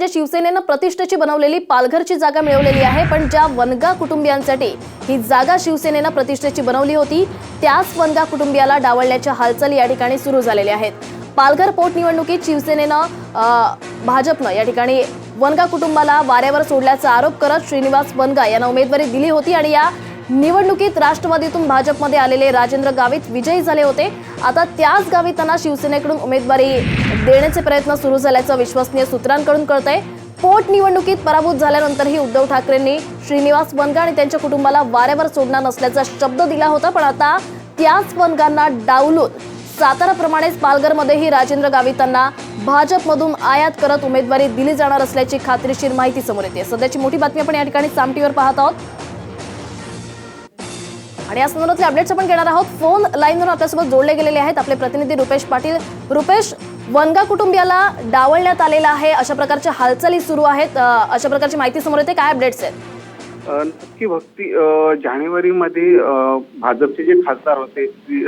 जे शिवसेनेनं प्रतिष्ठेची बनवलेली पालघरची जागा मिळवलेली आहे पण ज्या वनगा कुटुंबियांसाठी ही जागा शिवसेनेनं प्रतिष्ठेची बनवली होती त्याच वनगा कुटुंबियाला डावलण्याच्या हालचाली या ठिकाणी सुरू झालेल्या आहेत. पालघर पोटनिवडणुकीत शिवसेनेनं भाजपनं या ठिकाणी वनगा कुटुंबाला वाऱ्यावर सोडल्याचा आरोप करत श्रीनिवास वनगा यांना उमेदवारी दिली होती आणि या निवडणुकीत राष्ट्रवादीतून भाजपमध्ये आलेले राजेंद्र गावित विजयी झाले होते. आता त्याच गावितांना शिवसेनेकडून उमेदवारी देण्याचे प्रयत्न सुरू झाल्याचं विश्वसनीय सूत्रांकडून कळतंय. पोटनिवडणुकीत पराभूत झाल्यानंतरही उद्धव ठाकरेंनी श्रीनिवास वनगा आणि त्यांच्या कुटुंबाला वाऱ्यावर सोडणार नसल्याचा शब्द दिला होता पण आता त्याच वनगांना डावलून साताराप्रमाणेच पालघरमध्येही राजेंद्र गावितांना भाजपमधून आयात करत उमेदवारी दिली जाणार असल्याची खात्रीशीर माहिती समोर येते. सध्याची मोठी बातमी आपण या ठिकाणी सामटीवर पाहत आहोत. आणि या संदर्भातले अपडेट्स आपण घेणार आहोत. फोन लाईनवर आपल्यासोबत जोडले गेलेले आहेत आपले प्रतिनिधी रुपेश पाटील. रुपेश वनगा कुटुंबियाला डावलण्यात आलेलं आहे. अशा प्रकारच्या हालचाली सुरू आहेत. अशा प्रकारची माहिती समोर येते. काय अपडेट्स आहेत? नक्की भक्ती जानेवारीमध्ये भाजपचे जे खासदार होते श्री,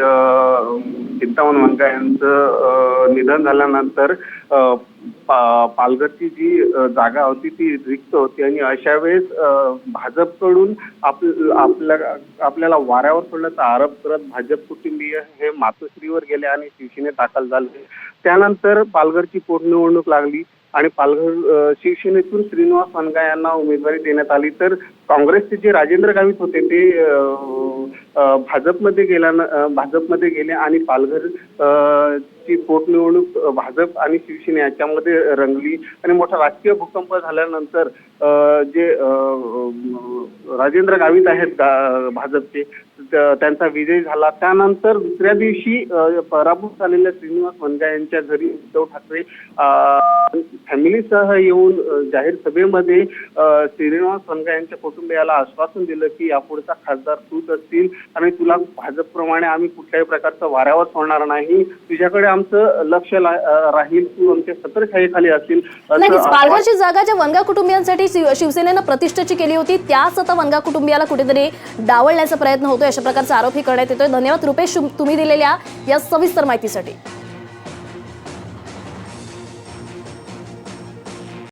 चिंतामण वनगा यांचं निधन झाल्यानंतर पा- पालघरची जी जागा होती ती रिक्त होती आणि अशा वेळेस भाजपकडून आप आपल्या आपल्याला वाऱ्यावर सोडल्याचा आरोप करत भाजप कुटुंबीय हे मातोश्रीवर गेले आणि शिवसेनेत दाखल झाले. त्यानंतर पालघरची पोटनिवडणूक लागली आणि पालघर शिवसेनेतून श्रीनिवास वनगा यांना उमेदवारी देण्यात आली. तर काँग्रेसचे जे राजेंद्र गावित होते ते भाजपमध्ये गेल्या भाजपमध्ये गेले आणि पालघर ची पोटनिवडणूक भाजप आणि शिवसेना याच्यामध्ये रंगली आणि मोठा राजकीय भूकंप झाल्यानंतर जे राजेंद्र गावित आहेत गा- भाजपचे त्यांचा विजय झाला. त्यानंतर दुसऱ्या दिवशी पराभूत झालेल्या श्रीनिवास वनगा यांच्या घरी उद्धव ठाकरे फॅमिलीसह येऊन जाहीर सभेमध्ये श्रीनिवास वनगा यांच्या कुटुंबियाला आश्वासन दिलं की यापुढचा खासदार तूच असतील आणि तुला भाजपप्रमाणे आम्ही कुठल्याही प्रकारचं वाऱ्यावर सोडणार नाही. तुझ्याकडे आमचं लक्ष राहील. तू आमच्या छत्रछायेखाली असतील पालघरची जागा ज्या वनगा कुटुंबियांसाठी शिव- शिवसेनेनं प्रतिष्ठेची केली होती त्याच आता वनगा कुटुंबियाला कुठेतरी डावलण्याचा प्रयत्न होतोय अशा प्रकारचा आरोपही करण्यात येतोय. धन्यवाद रुपेश तुम्ही दिलेल्या या सविस्तर माहितीसाठी.